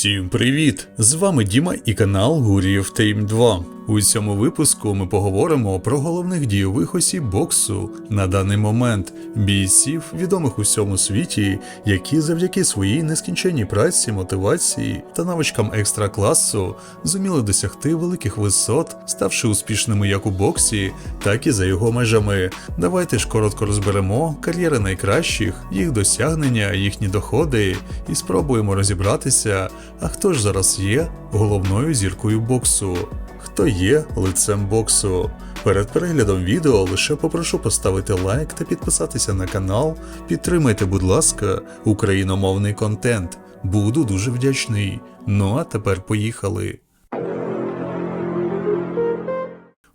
Всім привіт! З вами Діма і канал Гуріїв Тейм 2. У цьому випуску ми поговоримо про головних дійових осіб боксу на даний момент бійців, відомих у всьому світі, які завдяки своїй нескінченній праці, мотивації та навичкам екстра класу зуміли досягти великих висот, ставши успішними як у боксі, так і за його межами. Давайте ж коротко розберемо кар'єри найкращих, їх досягнення, їхні доходи, і спробуємо розібратися, а хто ж зараз є головною зіркою боксу. Хто є лицем боксу? Перед переглядом відео лише попрошу поставити лайк та підписатися на канал. Підтримайте, будь ласка, україномовний контент. Буду дуже вдячний. Ну а тепер поїхали.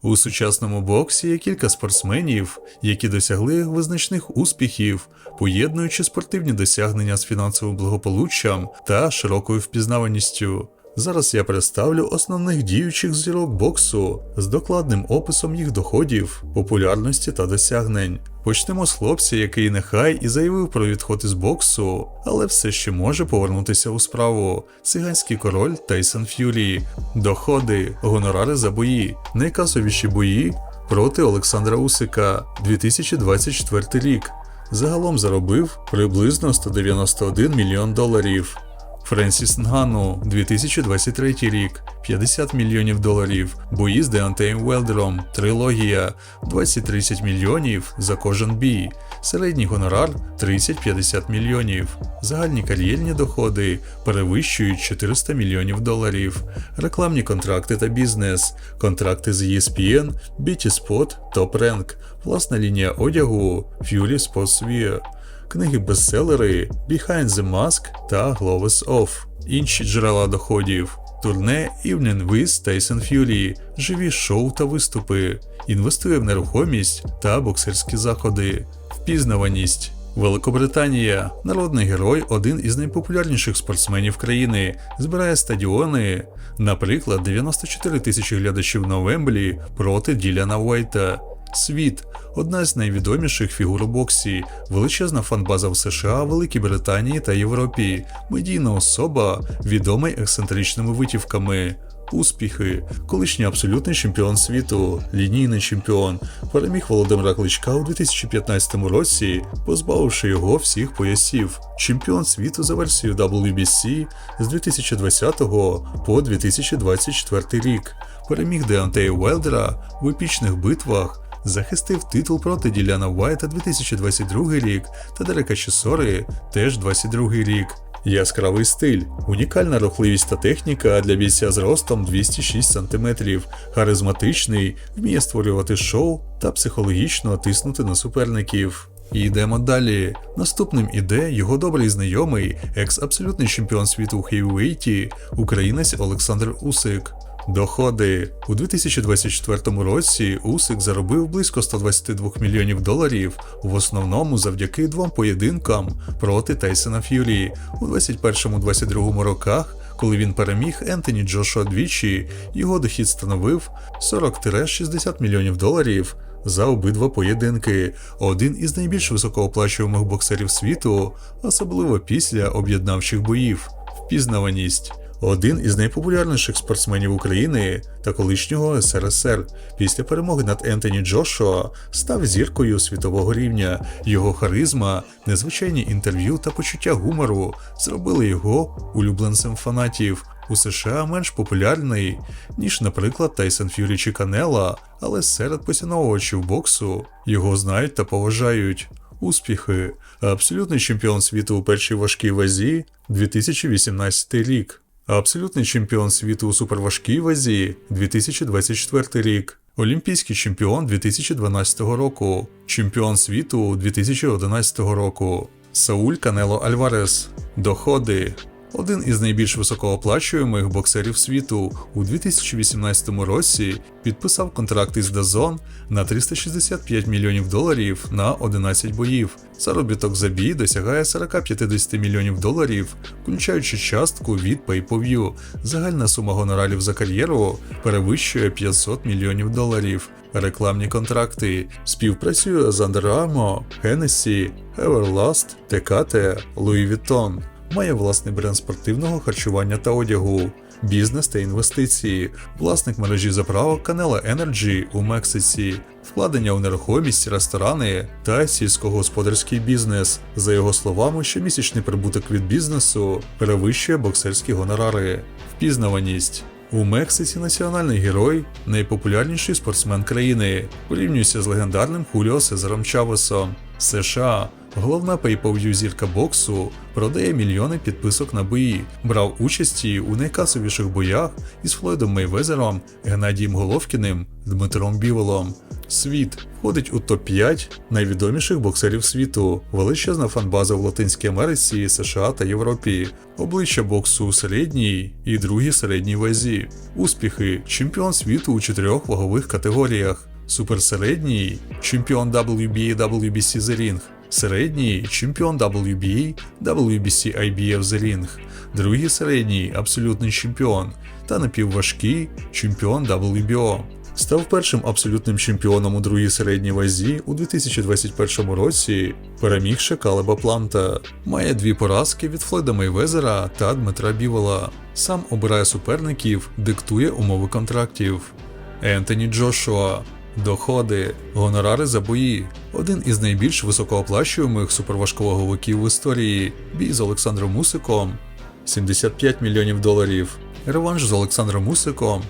У сучасному боксі є кілька спортсменів, які досягли визначних успіхів, поєднуючи спортивні досягнення з фінансовим благополуччям та широкою впізнаваністю. Зараз я представлю основних діючих зірок боксу з докладним описом їх доходів, популярності та досягнень. Почнемо з хлопця, який нехай і заявив про відход із боксу, але все ще може повернутися у справу. Циганський король Тайсон Ф'юрі, доходи, гонорари за бої, найкасовіші бої проти Олександра Усика 2024 рік. Загалом заробив приблизно 191 мільйон доларів. Френсіс Нгану 2023 рік 50 мільйонів доларів. Бої з Деонтеєм Велдером, трилогія 20-30 мільйонів за кожен бій. Середній гонорар 30-50 мільйонів. Загальні кар'єрні доходи перевищують 400 мільйонів доларів. Рекламні контракти та бізнес, контракти з ESPN, BT Spot, Top Rank, власна лінія одягу Fury Sportswear книги бестселери Behind the Mask та Gloves Off, інші джерела доходів, турне Evening with Tyson Fury, живі шоу та виступи, інвестує в нерухомість та боксерські заходи, впізнаваність. Великобританія, народний герой, один із найпопулярніших спортсменів країни, збирає стадіони, наприклад, 94 тисячі глядачів на Вемблі проти Діляна Уайта. Світ одна з найвідоміших фігур у боксі, величезна фанбаза в США, Великій Британії та Європі, медійна особа, відома й ексцентричними витівками. Успіхи, колишній абсолютний чемпіон світу, лінійний чемпіон, переміг Володимира Кличка у 2015 році, позбавивши його всіх поясів. Чемпіон світу за версією WBC з 2020 по 2024 рік. Переміг Деонтея Уелдера в епічних битвах захистив титул проти Діляна Уайта 2022 рік та Дерека Чесори теж 22 рік. Яскравий стиль, унікальна рухливість та техніка для бійця з ростом 206 см, харизматичний, вміє створювати шоу та психологічно тиснути на суперників. Йдемо далі. Наступним іде його добрий знайомий, екс-абсолютний чемпіон світу у хейвейті, українець Олександр Усик. Доходи у 2024 році Усик заробив близько 122 мільйонів доларів, в основному завдяки двом поєдинкам проти Тайсона Ф'юрі у 2021-2022 роках. Коли він переміг Ентоні Джошуа двічі, його дохід становив 40-60 мільйонів доларів за обидва поєдинки. Один із найбільш високооплачуваних боксерів світу, особливо після об'єднавчих боїв. Впізнаваність. Один із найпопулярніших спортсменів України та колишнього СРСР після перемоги над Ентоні Джошуа став зіркою світового рівня. Його харизма, незвичайні інтерв'ю та почуття гумору зробили його улюбленцем фанатів. У США менш популярний, ніж, наприклад, Тайсон Ф'юрі чи Канела, але серед поціновувачів боксу його знають та поважають. Успіхи. Абсолютний чемпіон світу у першій важкій вазі 2018 рік. Абсолютний чемпіон світу у суперважкій вазі 2024 рік. Олімпійський чемпіон 2012 року, чемпіон світу 2011 року. Сауль Канело Альварес. Доходи. Один із найбільш високооплачуємих боксерів світу у 2018 році підписав контракт із DAZN на 365 мільйонів доларів на 11 боїв. Заробіток за бій досягає 40-50 мільйонів доларів, включаючи частку від Pay-Per-View. Загальна сума гонорарів за кар'єру перевищує 500 мільйонів доларів. Рекламні контракти співпрацює з Under Armour, Hennessy, Everlast, Tecate, Louis Vuitton. Має власний бренд спортивного харчування та одягу, бізнес та інвестиції, власник мережі заправок Canela Energy у Мексиці, вкладення у нерухомість, ресторани та сільськогосподарський бізнес. За його словами, щомісячний прибуток від бізнесу перевищує боксерські гонорари, впізнаваність. У Мексиці національний герой найпопулярніший спортсмен країни, порівнюється з легендарним Хуліо Сезаром Чавесом. США головна pay-per-view зірка боксу продає мільйони підписок на бої, брав участі у найкасовіших боях із Флойдом Мейвезером, Геннадієм Головкіним, Дмитром Біволом. Світ входить у топ-5 найвідоміших боксерів світу, величезна фанбаза в Латинській Америці, США та Європі, обличчя боксу у середній і другій середній вазі, успіхи, чемпіон світу у чотирьох вагових категоріях, суперсередній, чемпіон WBA WBC The Ring, середній, чемпіон WBA WBC IBF The Ring, другий середній, абсолютний чемпіон та напівважкий чемпіон WBO. Став першим абсолютним чемпіоном у другій середній вазі у 2021 році, перемігши Калеба Планта. Має дві поразки від Флойда Мейвезера та Дмитра Бівола. Сам обирає суперників, диктує умови контрактів. Ентоні Джошуа. Доходи, гонорари за бої. Один із найбільш високооплачуємих суперважковаговиків в історії. Бій з Олександром Мусиком 75 мільйонів доларів. Реванш з Олександром Мусиком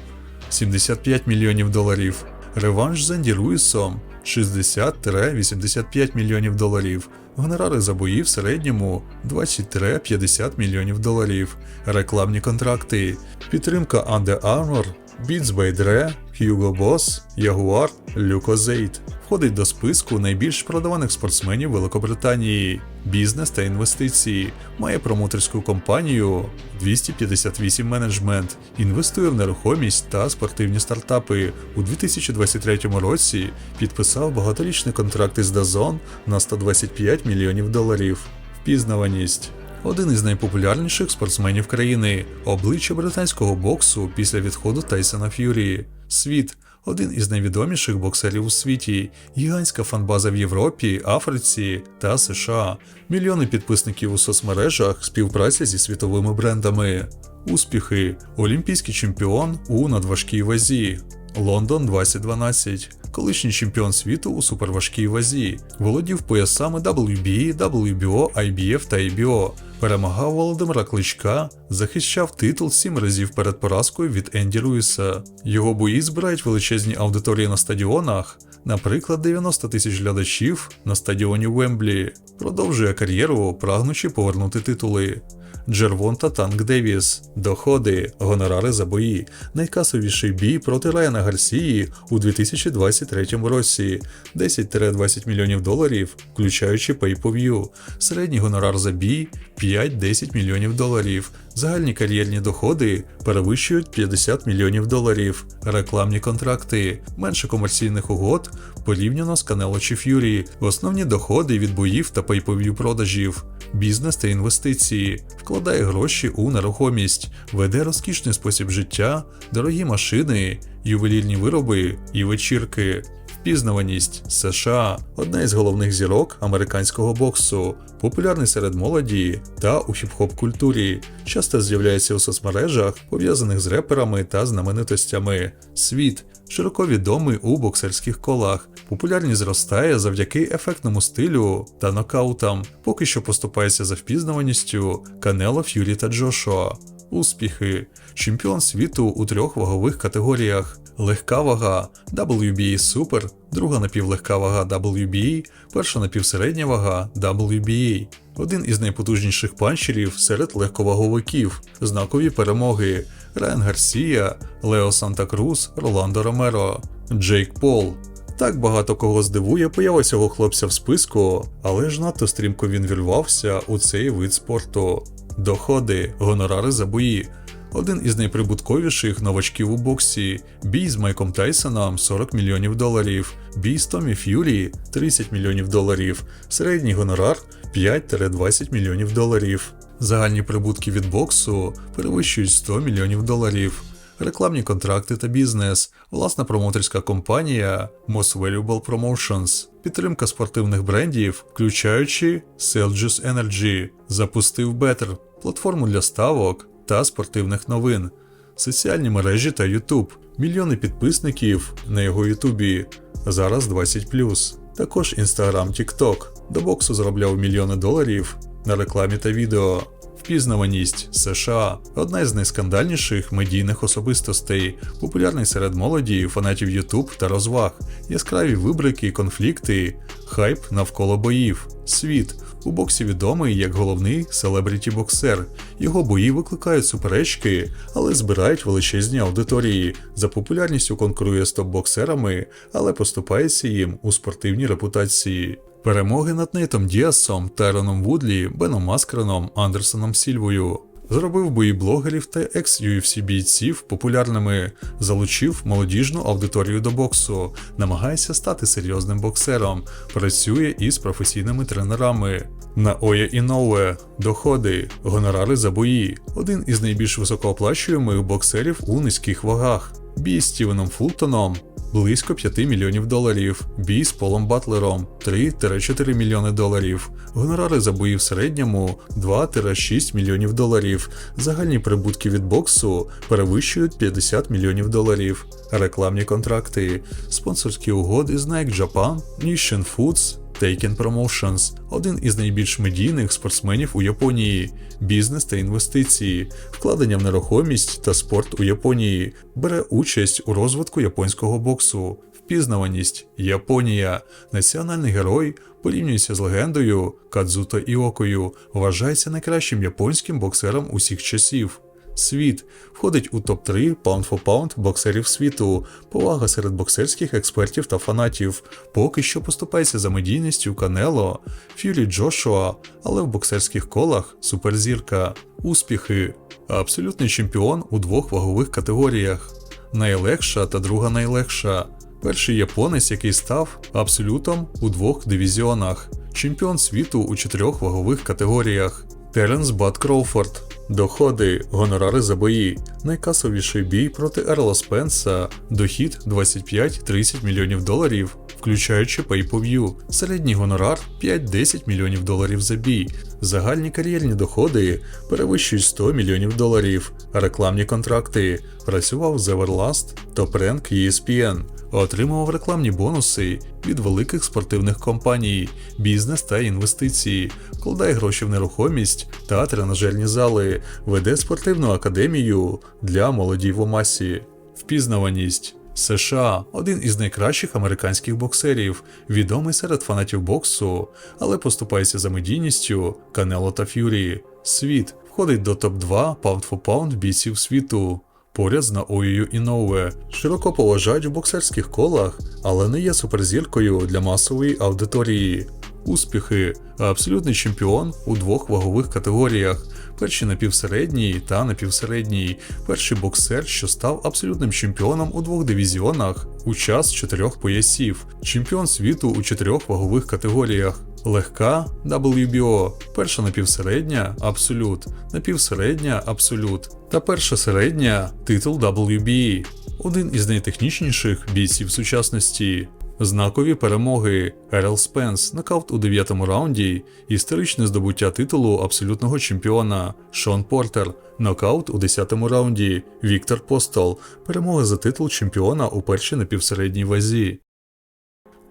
75 мільйонів доларів. Реванш з Енді Руїсом 60-85 мільйонів доларів. Гонорари за бої в середньому 20-50 мільйонів доларів. Рекламні контракти. Підтримка Armour, Beats by Dre, Hugo Boss, Jaguar, Lucozade. Входить до списку найбільш продаваних спортсменів Великобританії. Бізнес та інвестиції. Має промоутерську компанію 258 менеджмент. Інвестує в нерухомість та спортивні стартапи. У 2023 році підписав багаторічний контракт із Dazon на 125 мільйонів доларів. Впізнаваність. Один із найпопулярніших спортсменів країни, обличчя британського боксу після відходу Тайсона Ф'юрі. Світ. Один із найвідоміших боксерів у світі, гігантська фанбаза в Європі, Африці та США, мільйони підписників у соцмережах, співпраця зі світовими брендами. Успіхи, олімпійський чемпіон у надважкій вазі. Лондон 2012, колишній чемпіон світу у суперважкій вазі, володів поясами WBA, WBO, IBF та IBO, перемагав Володимира Кличка, захищав титул сім разів перед поразкою від Енді Руїса. Його бої збирають величезні аудиторії на стадіонах, наприклад, 90 тисяч глядачів на стадіоні Вемблі. Продовжує кар'єру, прагнучи повернути титули. Джервонта Танк Девіс, доходи, гонорари за бої, найкасовіший бій проти Райана Гарсії у 2023 році. 10-20 мільйонів доларів, включаючи pay-per-view, середній гонорар за бій 5-10 мільйонів доларів, загальні кар'єрні доходи перевищують 50 мільйонів доларів, рекламні контракти, менше комерційних угод порівняно з Канело чи Ф'юрі, основні доходи від боїв та pay-per-view продажів, бізнес та інвестиції, вкладає гроші у нерухомість, веде розкішний спосіб життя, дорогі машини, ювелірні вироби і вечірки. Впізнаваність США одна із головних зірок американського боксу, популярний серед молоді та у хіп-хоп культурі, часто з'являється у соцмережах, пов'язаних з реперами та знаменитостями. Світ широко відомий у боксерських колах. Популярність зростає завдяки ефектному стилю та нокаутам, поки що поступається за впізнаваністю Канело, Ф'юрі та Джошуа. Успіхи, чемпіон світу у трьох вагових категоріях: легка вага WBA Super, друга напівлегка вага WBA, перша напівсередня вага WBA. Один із найпотужніших панчерів серед легковаговиків, знакові перемоги Райан Гарсія, Лео Санта Крус, Роландо Ромеро, Джейк Пол. Так багато кого здивує поява цього хлопця в списку, але ж надто стрімко він вірвався у цей вид спорту. Доходи, гонорари за бої. Один із найприбутковіших новачків у боксі. Бій з Майком Тайсоном 40 мільйонів доларів, бій з Томі Ф'юрі 30 мільйонів доларів, середній гонорар 5-20 мільйонів доларів. Загальні прибутки від боксу перевищують 100 мільйонів доларів. рекламні контракти та бізнес, власна промоутерська компанія Most Valuable Promotions, підтримка спортивних брендів, включаючи Celsius Energy, запустив Better, платформу для ставок та спортивних новин, соціальні мережі та YouTube, мільйони підписників на його Ютубі, зараз 20+. Також Instagram TikTok. До боксу заробляв мільйони доларів на рекламі та відео. Впізнаваність США одна із найскандальніших медійних особистостей, популярний серед молоді, фанатів YouTube та розваг, яскраві вибрики, конфлікти, хайп навколо боїв, світ. У боксі відомий як головний селебріті-боксер. Його бої викликають суперечки, але збирають величезні аудиторії. За популярністю конкурує з топ-боксерами, але поступається їм у спортивній репутації. Перемоги над Нейтом Діасом, Тайроном Вудлі, Беном Маскреном, Андерсоном Сільвою. Зробив бої блогерів та екс-UFC бійців популярними, залучив молодіжну аудиторію до боксу, намагається стати серйозним боксером, працює із професійними тренерами. На Оя Іноуе доходи, гонорари за бої, один із найбільш високооплачуємих боксерів у низьких вагах. Бій з Стівеном Фултоном близько 5 мільйонів доларів, бій з Полом Батлером 3-4 мільйони доларів, гонорари за бої в середньому 2-6 мільйонів доларів, загальні прибутки від боксу перевищують 50 мільйонів доларів, рекламні контракти, спонсорські угоди з Nike Japan, Nishin Foods, Taken Promotions – один із найбільш медійних спортсменів у Японії, бізнес та інвестиції, вкладення в нерухомість та спорт у Японії, бере участь у розвитку японського боксу, впізнаваність Японія, національний герой порівнюється з легендою Кадзуто Іокою, вважається найкращим японським боксером усіх часів. Світ. Входить у топ-3 Pound for Pound боксерів світу, повага серед боксерських експертів та фанатів, поки що поступається за медійністю Канело, Фюрі Джошуа, але в боксерських колах суперзірка, успіхи, абсолютний чемпіон у двох вагових категоріях, найлегша та друга найлегша. Перший японець, який став абсолютом у двох дивізіонах, чемпіон світу у чотирьох вагових категоріях. Теренс Бат Кроуфорд. Доходи, гонорари за бої. Найкасовіший бій проти Ерла Спенса. Дохід 25-30 мільйонів доларів, включаючи pay-per-view. Середній гонорар 5-10 мільйонів доларів за бій. Загальні кар'єрні доходи перевищують 100 мільйонів доларів. Рекламні контракти. Працював з Everlast, Top Rank ESPN. Отримував рекламні бонуси від великих спортивних компаній, бізнес та інвестиції, вкладає гроші в нерухомість та тренажерні зали, веде спортивну академію для молоді в масі. Впізнаваність. США один із найкращих американських боксерів, відомий серед фанатів боксу, але поступається за медійністю Канело та Ф'юрі. Світ входить до топ-2 Pound for Pound бійців світу. Поряд з Наоєю Іноуе широко поважають в боксерських колах, але не є суперзіркою для масової аудиторії. Успіхи, абсолютний чемпіон у двох вагових категоріях: перший напівсередній та напівсередній, перший боксер, що став абсолютним чемпіоном у двох дивізіонах у час чотирьох поясів, чемпіон світу у чотирьох вагових категоріях. Легка WBO, перша напівсередня абсолют, напівсередня абсолют. Та перша середня титул WBE, один із найтехнічніших бійців сучасності. Знакові перемоги. Ерл Спенс, нокаут у 9-му раунді, історичне здобуття титулу абсолютного чемпіона. Шон Портер, нокаут у 10-му раунді, Віктор Постол, перемога за титул чемпіона у першій напівсередній вазі.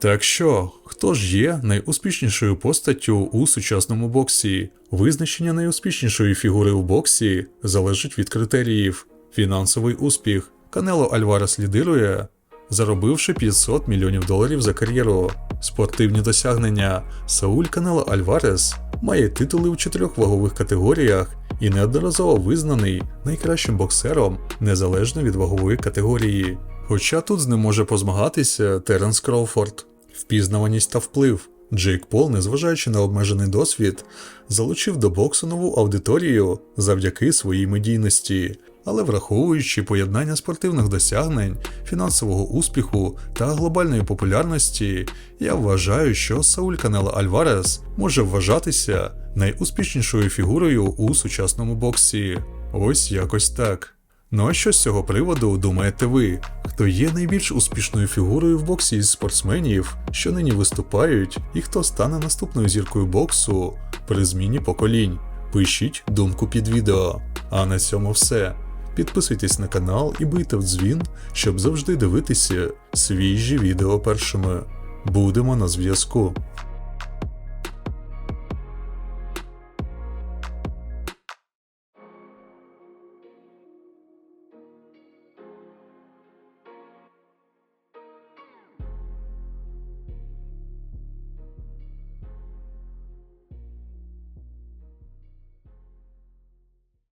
Так що, хто ж є найуспішнішою постаттю у сучасному боксі? Визначення найуспішнішої фігури у боксі залежить від критеріїв: фінансовий успіх. Канело Альварес лідирує, заробивши 500 мільйонів доларів за кар'єру. Спортивні досягнення. Сауль Канело Альварес має титули у чотирьох вагових категоріях і неодноразово визнаний найкращим боксером незалежно від вагової категорії. Хоча тут з ним може позмагатися Теренс Кроуфорд. Впізнаваність та вплив. Джейк Пол, незважаючи на обмежений досвід, залучив до боксу нову аудиторію завдяки своїй медійності. Але враховуючи поєднання спортивних досягнень, фінансового успіху та глобальної популярності, я вважаю, що Сауль Канело Альварес може вважатися найуспішнішою фігурою у сучасному боксі. Ось якось так. Ну а що з цього приводу думаєте ви? Хто є найбільш успішною фігурою в боксі із спортсменів, що нині виступають, і хто стане наступною зіркою боксу при зміні поколінь? Пишіть думку під відео. А на цьому все. Підписуйтесь на канал і бийте в дзвін, щоб завжди дивитися свіжі відео першими. Будемо на зв'язку.